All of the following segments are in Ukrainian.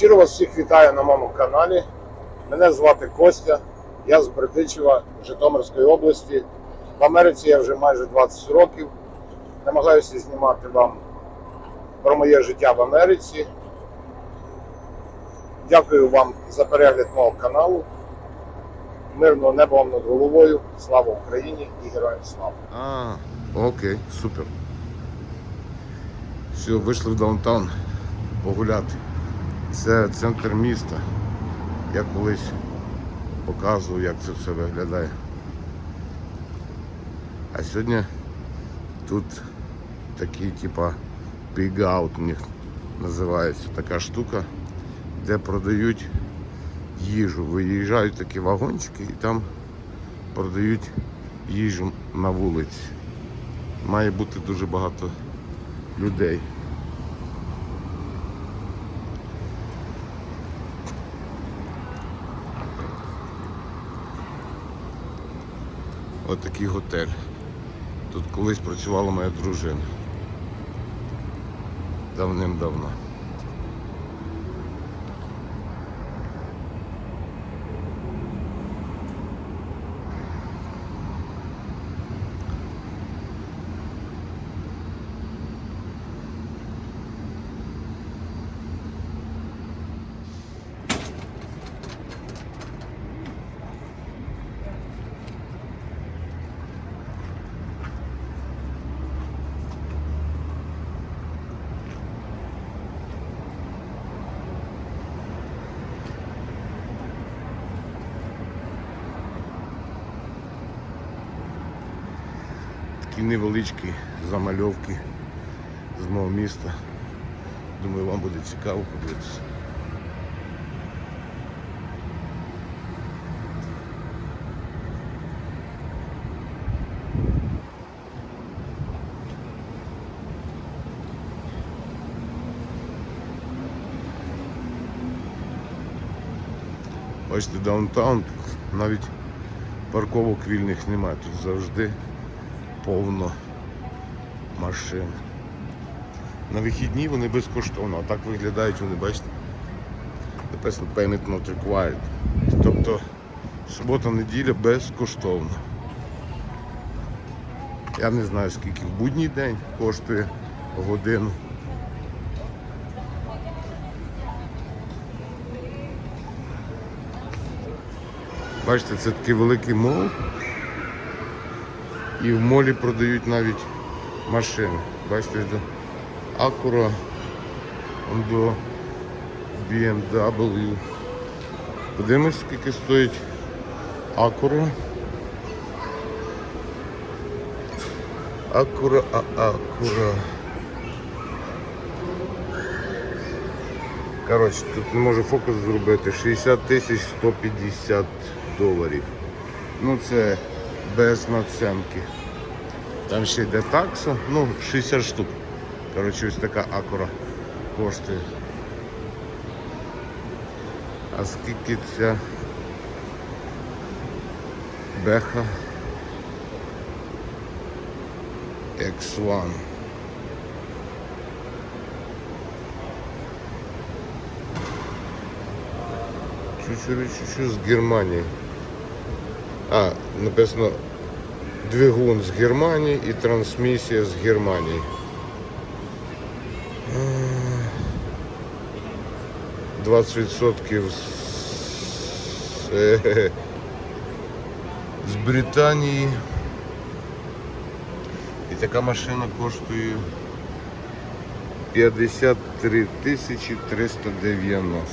Щиро вас всіх вітаю на моєму каналі. Мене звати Костя, я з Бердичева, Житомирської області. В Америці я вже майже 20 років. Намагаюся знімати вам про моє життя в Америці. Дякую вам за перегляд мого каналу. Мирного неба вам над головою. Слава Україні і героям слава! А, окей, супер. Все, вийшли в даунтаун погуляти. Це центр міста. Я колись показував, як це все виглядає. А сьогодні тут такий типа out у них називається така штука, де продають їжу. Виїжджають такі вагончики і там продають їжу на вулиці. Має бути дуже багато людей. Ось такий готель. Тут колись працювала моя дружина. Давним-давно. Такі невеличкі замальовки з мого міста. Думаю, вам буде цікаво подивитися. Бачите, даунтаун, навіть парковок вільних немає. Тут завжди повно машин. На вихідні вони безкоштовно, а так виглядають вони, бачите? Написано payment not required. Тобто субота-неділя безкоштовно. Я не знаю скільки в будній день коштує годину. Бачите, це такий великий мол. І в молі продають навіть машини. Бачите, до Acura, до BMW. Подивимось, скільки стоїть Acura. Acura, а Acura. Коротше, тут не можу фокус зробити. 60 тисяч 150 доларів. Ну це без наценки. Там ще йде такса, ну 60 штук. Коротше, ось така акура коштує. А скільки ця беха X1? Чуть-чуть з Германії. А, написано двигун з Германії і трансмісія з Германії. Е, 20% з, е, з Британії. І така машина коштує 53 тисячі 390.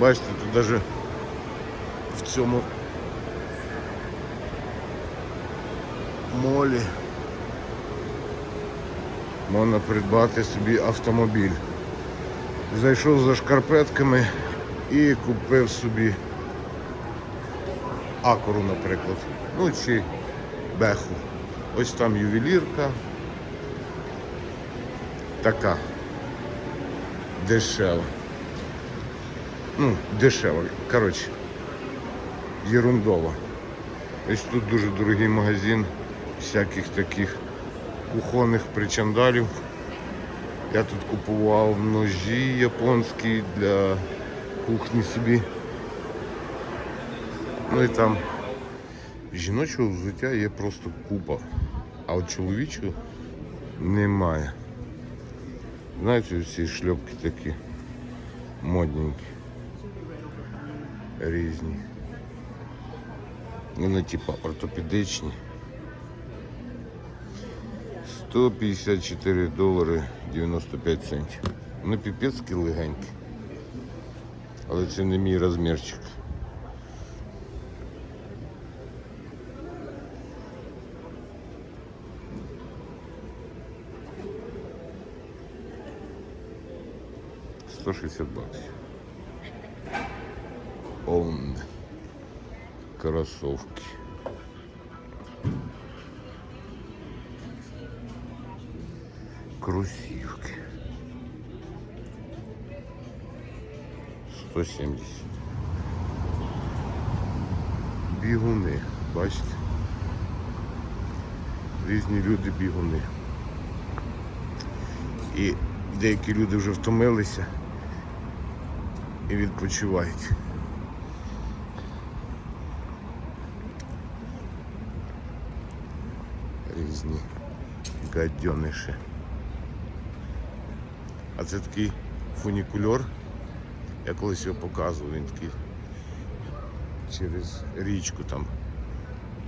Бачите, тут навіть в цьому молі можна придбати собі автомобіль. Зайшов за шкарпетками і купив собі акуру, наприклад. Ну чи беху. Ось там ювелірка. Така. Дешева. Ну, дешева. Коротше, ерундова. Ось тут дуже дорогий магазин всяких таких кухонних причандалів. Я тут купував ножі японські для кухні собі. Ну і там жіночого взуття є просто купа, а от чоловічого немає. Знаєте, ці шльопки такі модненькі, різні. Вони типа ортопедичні. 154 долари 95 центів. Вони піпецькі легенькі. Але це не мій розмірчик. Сто шістдесят баксів. Он. Кроссовки. Кросівки. 170. Бігуни, бачите? Різні люди бігуни. І деякі люди вже втомилися і відпочивають. Різні гадьониші. А це такий фунікульор. Я колись його показував, він такий через річку там.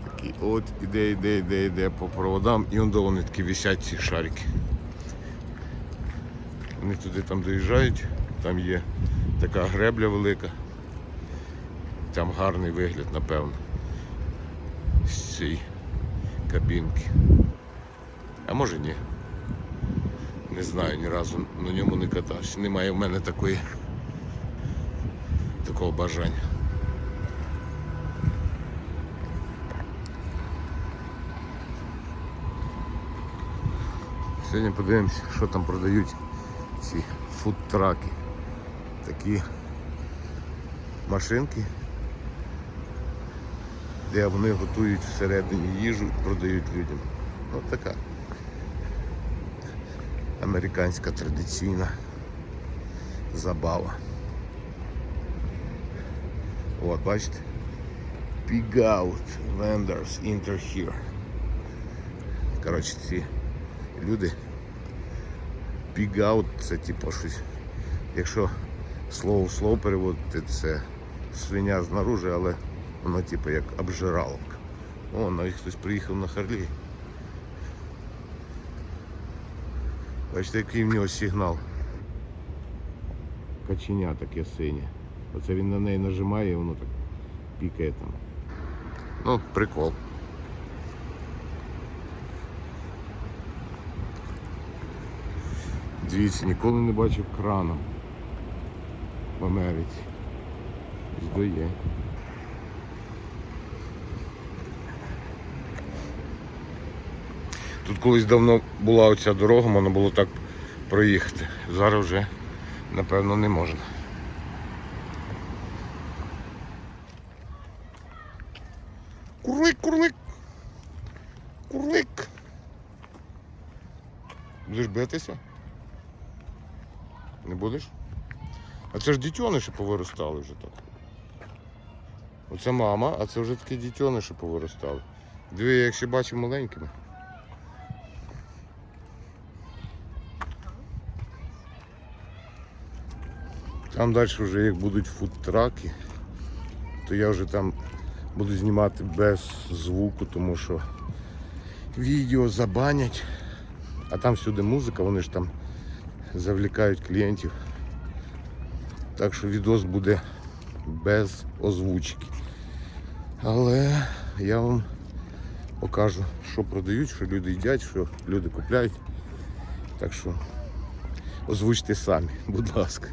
Такий от іде, іде, іде, іде по проводам і он вони такі висять ці шарики. Вони туди там доїжджають, там є така гребля велика. Там гарний вигляд, напевно. З цієї кабінки. А може ні. Не знаю, ні разу на ньому не катався. Немає в мене такої такого бажання. Сьогодні подивимося, що там продають ці фудтраки. Такі машинки, де вони готують всередині їжу і продають людям. Ось така американська традиційна забава. От, бачите? Pig out vendors enter here. Коротше, ці люди Pig out це типу щось. Якщо слово в слово переводити, це свиня знаружи, але воно типу як обжираловка. О, навіть хтось приїхав на Харлі. Бачите, який в нього сигнал. Каченя таке синє. Оце він на неї нажимає і воно так пікає там. Ну, прикол. Дивіться, ніколи не бачив крана в Америці. Здає. Тут колись давно була оця дорога, можна було так проїхати. Зараз вже, напевно, не можна. Курлик, курлик. Курлик. Будеш битися? Не будеш? А це ж дітьониші повиростали вже так. Оце мама, а це вже такі дітьониші повиростали. Диви, я їх ще бачив маленькими. Там далі вже як будуть фудтраки, то я вже там буду знімати без звуку, тому що відео забанять, а там всюди музика, вони ж там завлікають клієнтів. Так що відос буде без озвучки. Але я вам покажу, що продають, що люди їдять, що люди купляють. Так що озвучте самі, будь ласка.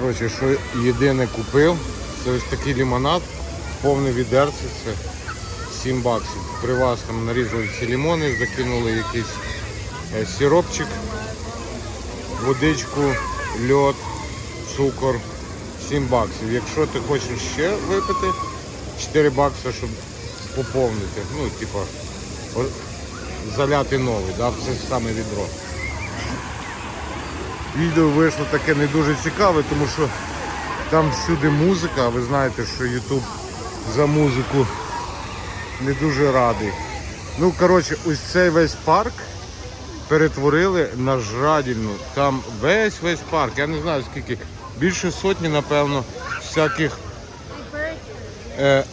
Коротше, що єдине купив, це ось такий лимонад, повне відерце, це 7 баксів. При вас там нарізали ці лимони, закинули якийсь е, сиропчик, водичку, льод, цукор, 7 баксів. Якщо ти хочеш ще випити, 4 бакси, щоб поповнити. Ну, типа, заляти новий, да, це саме відро. Відео вийшло таке не дуже цікаве, тому що там всюди музика, а ви знаєте, що YouTube за музику не дуже радий. Ну, коротше, ось цей весь парк перетворили на жрадільну. Там весь весь парк, я не знаю скільки, більше сотні, напевно, всяких е,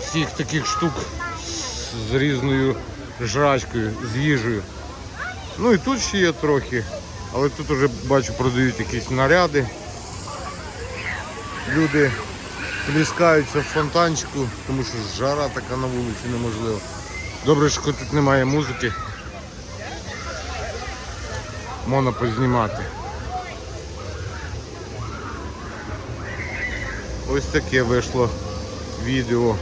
всіх таких штук з різною жрачкою, з їжею. Ну і тут ще є трохи, але тут вже бачу продають якісь наряди. Люди пліскаються в фонтанчику, тому що жара така на вулиці неможливо. Добре, що тут немає музики. Можна познімати. Ось таке вийшло відео